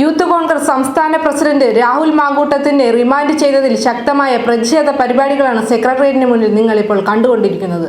Youth Congress സംസ്ഥാന president Rahul മാങ്കൂട്ടത്തിന്റെ remand ചെയ്തതിൽ ശക്തമായ പ്രതിഷേധ പരിപാടികളാണ് സെക്രട്ടേറിയറ്റിന് മുന്നിൽ നിങ്ങൾ ഇപ്പോൾ കണ്ടുകൊണ്ടിരിക്കുന്നത്.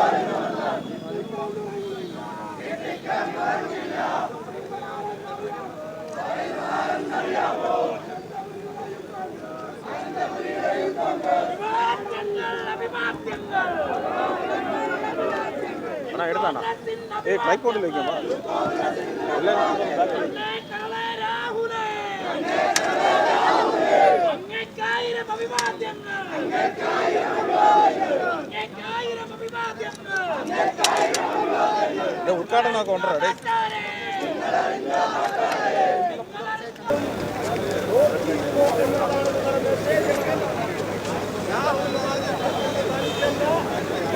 அண்ணா எடுத்தாண்ணா ஏ ட்ரைபோர்டில் வைக்கமா இல்லை உட்காடனா கொண்டாடு ராகுல்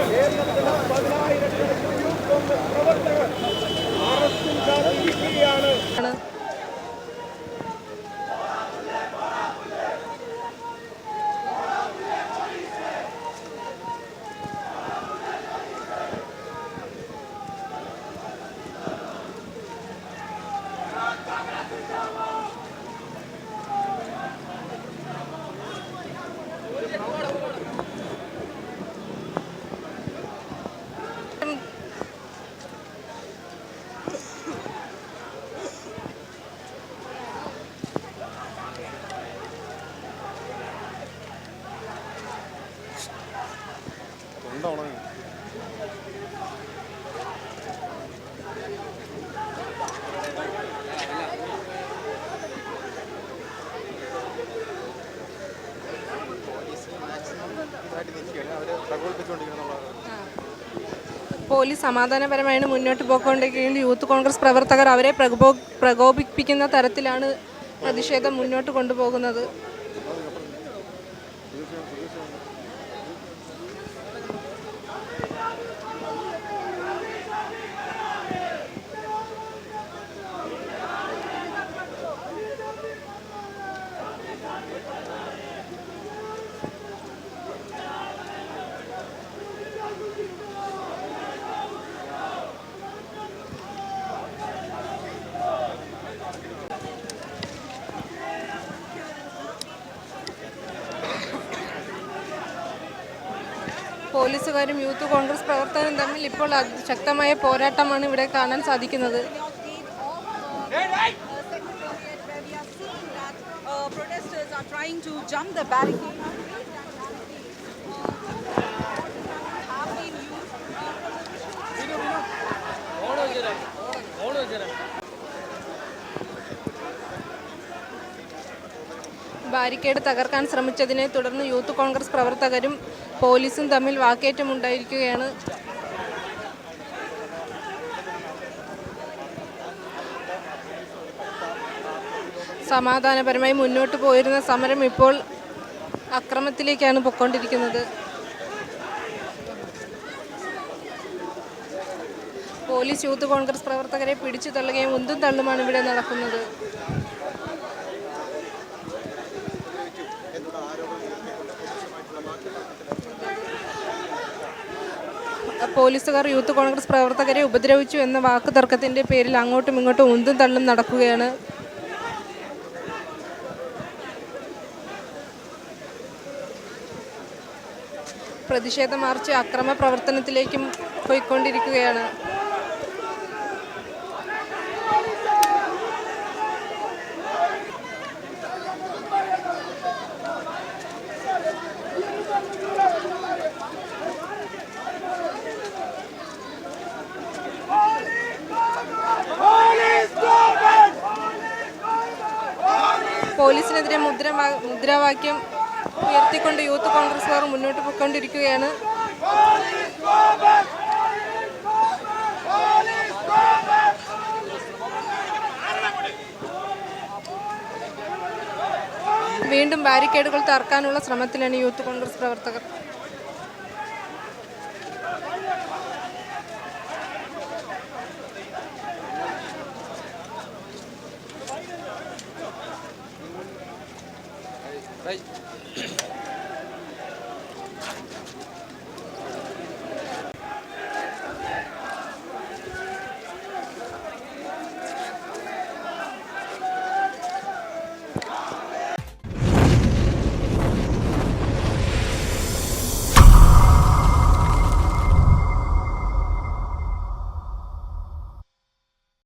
അഭിവാദ്യങ്ങൾ അങ്ങേക്കായിരം യൂത്ത് കോൺഗ്രസ് പ്രവർത്തകർ അറസ്റ്റിൽ ഉണങ്ങി അവർ ഉണങ്ങി പോലീസ് സമാധാനപരമായാണ് മുന്നോട്ട് പോയിക്കൊണ്ടിരിക്കുകയും യൂത്ത് കോൺഗ്രസ് പ്രവർത്തകർ അവരെ പ്രകോപ പ്രകോപിപ്പിക്കുന്ന തരത്തിലാണ് പ്രതിഷേധം മുന്നോട്ട് കൊണ്ടുപോകുന്നത്. പോലീസുകാരും യൂത്ത് കോൺഗ്രസ് പ്രവർത്തകരും തമ്മിൽ ഇപ്പോൾ ശക്തമായ പോരാട്ടമാണ് ഇവിടെ കാണാൻ സാധിക്കുന്നത്. ബാരിക്കേഡ് തകർക്കാൻ ശ്രമിച്ചതിനെ തുടർന്ന് യൂത്ത് കോൺഗ്രസ് പ്രവർത്തകരും പോലീസും തമ്മിൽ വാക്കേറ്റമുണ്ടായിരിക്കുകയാണ്. സമാധാനപരമായി മുന്നോട്ട് പോയിരുന്ന സമരം ഇപ്പോൾ അക്രമത്തിലേക്കാണ് പൊക്കൊണ്ടിരിക്കുന്നത് പോലീസ് യൂത്ത് കോൺഗ്രസ് പ്രവർത്തകരെ പിടിച്ചു തള്ളുകയും ഉന്തും തള്ളുമാണ് ഇവിടെ നടക്കുന്നത്. പോലീസുകാർ യൂത്ത് കോൺഗ്രസ് പ്രവർത്തകരെ ഉപദ്രവിച്ചു എന്ന വാക്ക് തർക്കത്തിന്റെ പേരിൽ അങ്ങോട്ടും ഇങ്ങോട്ടും ഉന്തും തള്ളും നടക്കുകയാണ്. പ്രതിഷേധ മാർച്ച് അക്രമ പ്രവർത്തനത്തിലേക്കും പോയിക്കൊണ്ടിരിക്കുകയാണ്. പോലീസിനെതിരെ മുദ്ര മുദ്രാവാക്യം ഉയർത്തിക്കൊണ്ട് യൂത്ത് കോൺഗ്രസ്സുകാർ മുന്നോട്ട് പോയിക്കൊണ്ടിരിക്കുകയാണ്. വീണ്ടും ബാരിക്കേഡുകൾ തർക്കാനുള്ള ശ്രമത്തിലാണ് യൂത്ത് കോൺഗ്രസ് പ്രവർത്തകർ. 来